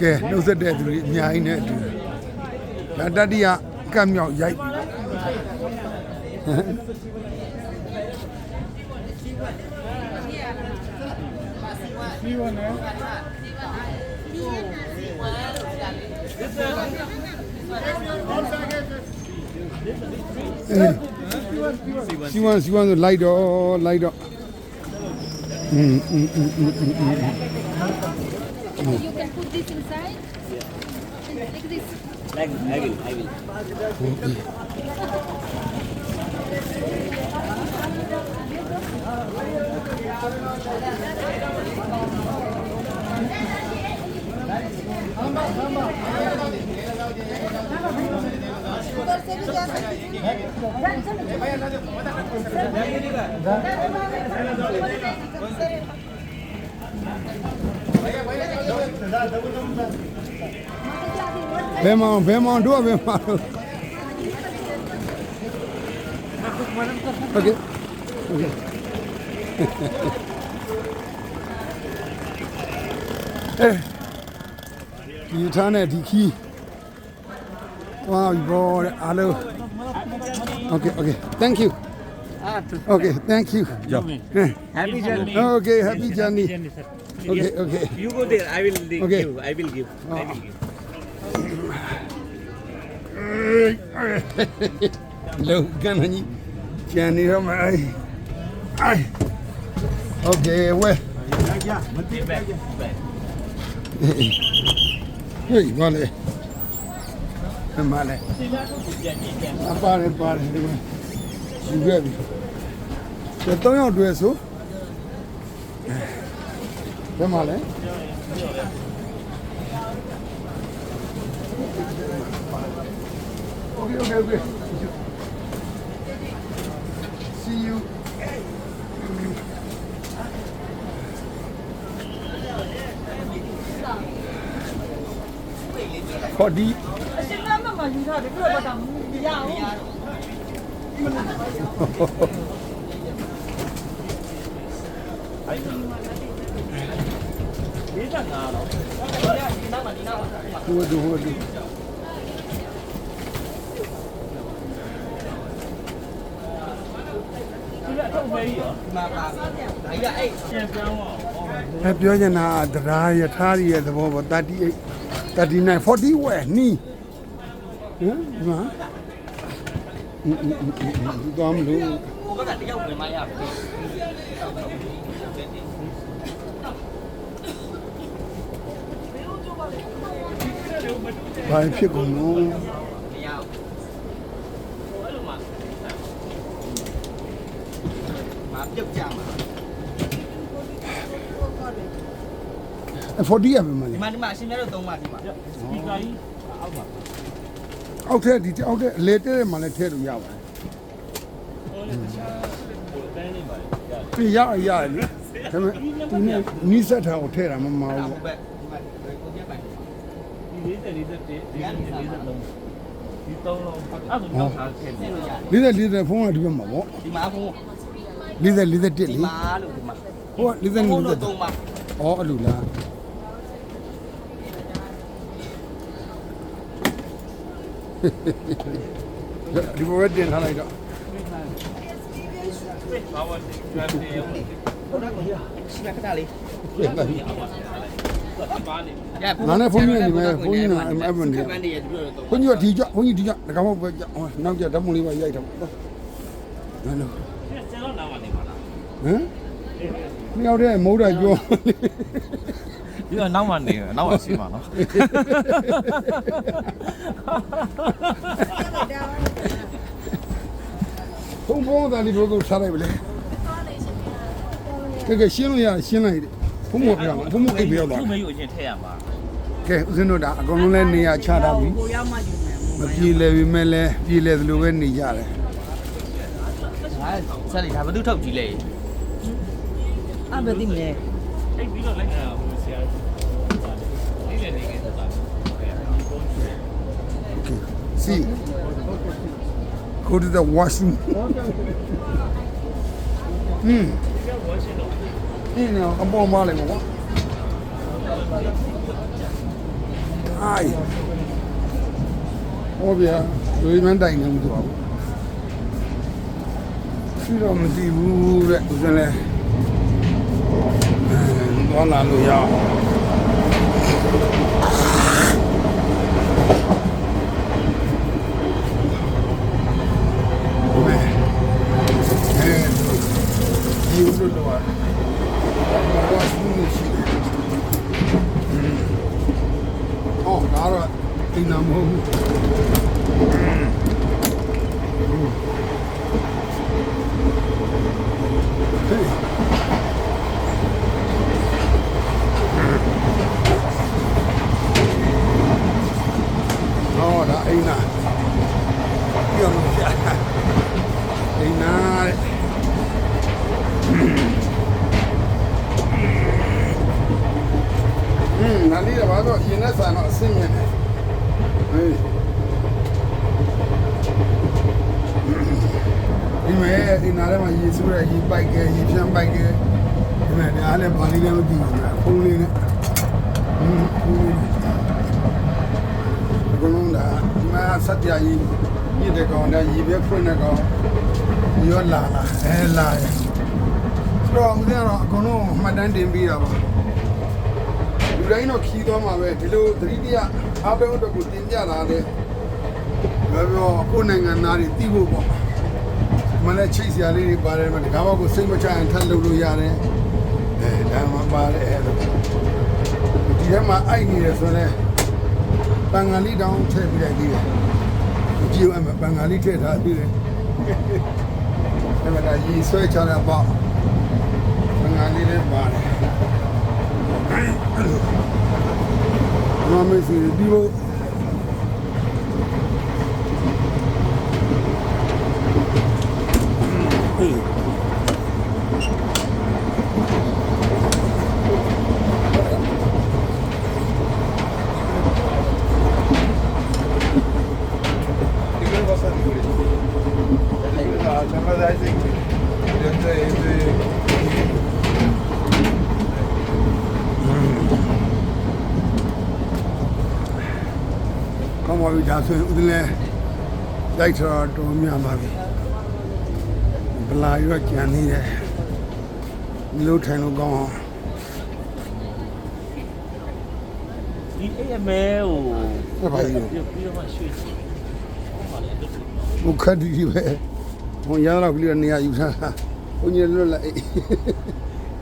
ကဲနှုတ်ဆက်တဲ့သူတွေအများကြီးနဲ့အတူဒါတတိယကတ်မြောက်ရိုက်ပြီအေးစီဝန်စီဝန်ဆိုလိုက်တော့လိုက်တော့อืมอืมอืมอืมอืม อืม You can put this inside. Yeah. Like this. Like, I will, I will. வேமா வேமா டூ வேமா okay okay ဒီထားနဲ့ဒီခီးဝါဘောအားလုံး Okay, okay. Thank you. Okay thank you Happy journey. Okay happy journey sir. Okay okay You go there, I will give. Okay. I will give. I will give. လောကန်ကြီးကျန်နေတော့မအိုင်အိုင်โယ်မှာလဲအပါတယ်ပါတယ်ဒီမှာယူခဲ့ပြီဒါတော့ရောက်တွေ့ဆိုဘယ်မှာလဲโอเคโอเคโอเค see you ခေါ်ဒီ အရှင်ကမမယူထားတယ်ပြတော့တော့မရအောင် ဟိုဒူဟိုဒူအဲပြောချင်တာကတရားယထာရရဲ့သဘောပေါ့38 39 40ဝဲနီးဟမ် ဒီမှာအင်းအင်းအင်းအင်းဒီတော့မလို့ကိုဘက်ကတယောက်ဝင်မရဘူးဘာဖြစ်ကုန်လို့မရဘူးဟိုအဲ့လိုမှမပြုတ်ကြမှာအ40ရပဲမဒီလဲမှာဒီမှာအရှင်များတို့သုံးပါဒီမှာ Speaker ကြီးအောက်ပါ အောက်ထက်ဒီအောက်ထက်အလေတဲ့မှာလည်းထည့်လို့ရပါတယ်ဟိုလေတခြားဟိုတန်းနေပါလေရတယ်ပြင်ရရရလေဒါပေမဲ့ဒီနေ့နီးစက်ထားကိုထည့်တာမမအဲ့ဒါဘူးဟိုဘက်ဒီမှာကိုပြပိုင်ဒီ40 41ဒီ43ဒီ3လုံးအဲ့ဒါဆိုတော့ထားခဲ့တယ်40 40ဖုန်းကဒီဘက်မှာပေါ့ဒီမှာဖုန်း40 41လေဒီမှာလို့ဒီမှာဟိုက40ဖုန်းတို့40သုံးပါဩအဲ့လိုလား ဒီဘဝတင်ထားလိုက်တော့ဘာဝတ်ကျွမ်းနေရောဟုတ်တယ်ကိုကြီးရှိရခဏလေးပြန်လာပြီပါနေငါနဲ့ဖုန်းကြီးနေမယ်ဖုန်းကြီးနေအဲ့ဘယ်နေမန်ဒီရဲ့ဒီလိုတော့ဘုန်းကြီးကဒီကြဘုန်းကြီးဒီကြဒကောင်မပဲကြဟောနောက်ကြဓာတ်ပုံလေးပါရိုက်တော့ဟယ်လိုကျန်တော့နားမနေပါလားဟမ်နှစ်ယောက်တည်းမုန်းတာ ပြောဒီကနောက်မှနေနောက်မှရှိမှာနော်ဖုန်းဖုန်းသားလေးဘယ်လိုထားလိုက်မလဲတကယ်ရှင်းလို့ရရှင်းလိုက်တယ်ဖုံးမပြောင်းဖုံးမအိပ်ပြောသွားသူ့မေးကိုအရင်ထည့်ရမှာကဲဦးဇင်းတို့ဒါအကုန်လုံးလဲနေရာချထားပြီကိုရောက်မှယူမယ်မပြေလဲပြီမဲ့လဲပြေလဲသလိုပဲနေကြတယ်ဟာဆက်လေဒါဘယ်သူထုတ်ကြည့်လဲအဘယ်သိမလဲအိတ်ပြီးတော့လိုက်တာဟိုဆရာလေးလည်းနေခဲ့တာ Okay. See, go to the washroom. Hmm. You know, I'm more money. Hi. Oh yeah, do you mind dying? I'm doing. ရှိတော့မသိဘူးတဲ့ဦးဇင်းလဲသွားလာလို့ရအောင် လို့တော့ဘာလို့ရှိလဲဟောဒါတော့အိမ်နာမဟုတ်ဘူးဟေးဟောဒါအိမ်နာပြောင်းလို့ရအိမ်နာတဲ့ อืมနာလေးတော့ဘာလို့ရင်နဲ့ဆန်တော့အဆင်မြင်တယ်ဟေးဒီ မဲ့ဒီနားထဲမှာရေဆိုးရရေပိုက်ကဲရေဖြန်းပိုက်ကဲဒီမဲ့ဒါလည်းဘာလေးလည်းမသိဘူးလားဖုန်းလေးနဲ့อืมဖုန်းလေးဘယ်လုံးလားဒီမှာစက်ပြကြီးညစ်တဲ့ကောင်နဲ့ရေပဲဖွင့်တဲ့ကောင်ရောလာလာအဲလာရဆိုတော့ဦးဇင်းကတော့အကုန်လုံးမှတ်တမ်းတင်ပြီးတာပါလူတိုင်းတော့ခီးသွားမှာပဲဒီလိုသတိတရားအားပေးတော့ကိုတင်ပြလာတယ်ဘယ်ပြောကိုယ်နိုင်ငံသားတွေသိဖို့ပေါ့ မလည်းချိတ်စရာလေးတွေပါတယ်မှာဒီကားဘောက်ကိုစိတ်မချရင်ထပ်လုပ်လို့ရတယ်အဲဒါမှပါတယ်အဲ့လိုဒီထဲမှာအိုက်နေတယ်ဆိုတော့ပန်ဂလီတောင်ထည့်ပြီးလိုက်သေးတယ်ကြည့်အောင်ပန်ဂလီထည့်ထားသေးတယ်အဲ့ဒါကရေဆွဲချတာပေါ့ပန်ဂလီလည်းပါတယ်မမေးစီဒီလိုဟေး ကောင်းပါပြီဒါဆိုရင်ဦးဇင်းလဲလိုက်တော့တော်များပါပြီဗလာရွက်ကြံနေတယ်ဒီလိုထိုင်လို့ကောင်းအောင်ဒီအိတ်အမဲဟိုပြီးတော့မှရွှေ့ချင်ဟောပါလေ တို့ဘုခတ်ဒီဒီပဲဟိုရတော့ကလေးကနေရာယူထားတာဘုန်းကြီးလွတ်လိုက်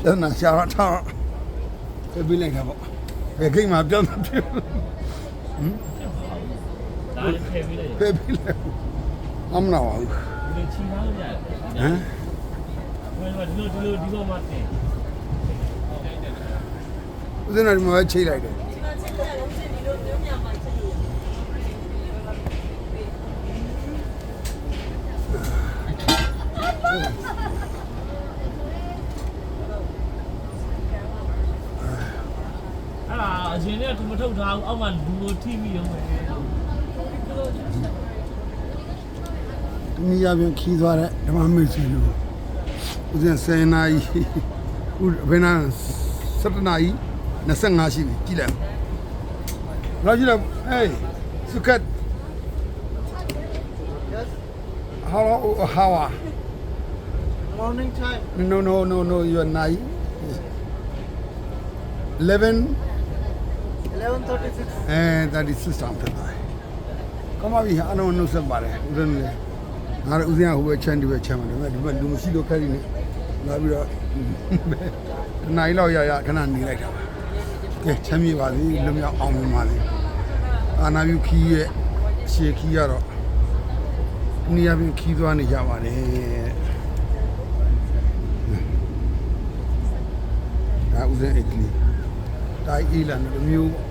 ပြန်လာရှာတော့ထားပြပြလိုက်တာပေါ့ဘယ်ကိမှပြန်မဖြစ်ဘူးဒါလည်းထည့်ပြီးလိုက်ပြပြလိုက်အမနာပါဘူးဒီလိုချီထားလို့ရတယ်ဟမ်ဘယ်မှာဒီလိုဒီလိုဒီပေါ်မှာတင်ဦးဇင်းကဒီမှာပဲချိတ်လိုက်တယ် အဲ့ဒါအရင်ကသူမထုတ်ထားဘူးအောက်မှာလူကိုထိမိရုံပဲတနည်းအားဖြင့်ခီးသွားတဲ့ဓမ္မမိတ်ဆွေတို့ဦးဇင်းဆယ်နာရီဦးဘယ်နာ7နာရီ25ရှိပြီကြည့်လိုက်လာကြည့်လိုက်ဟေးစုကတ် How how how morning time No no no no your night 11 11:36အဲ36တောင်ဖြစ်သွားတယ်။ကောင်းပါပြီအားလုံးနှုတ်ဆက်ပါတယ်ဦးဇင်းလည်းငါတို့ဦးဇင်းကဟိုဘက်ချမ်းဒီဘက်ချမ်းပါတယ်ဒီဘက်လူမရှိလို့ခက်နေနေလာပြီးတော့တနားရီလောက်ရရခဏနေလိုက်တာပါကဲချမ်းမြေပါစေလွတ်မြောက်အောင်မြင်ပါစေအာနာပြုခီးရဲ့ရှေခီးရတော့နေရာပြင်ခီးသွားနေကြပါတယ် ဒါဥစဉ်အိတ်ကလေးဒါအေးလာတယ်မျိုးပေါ့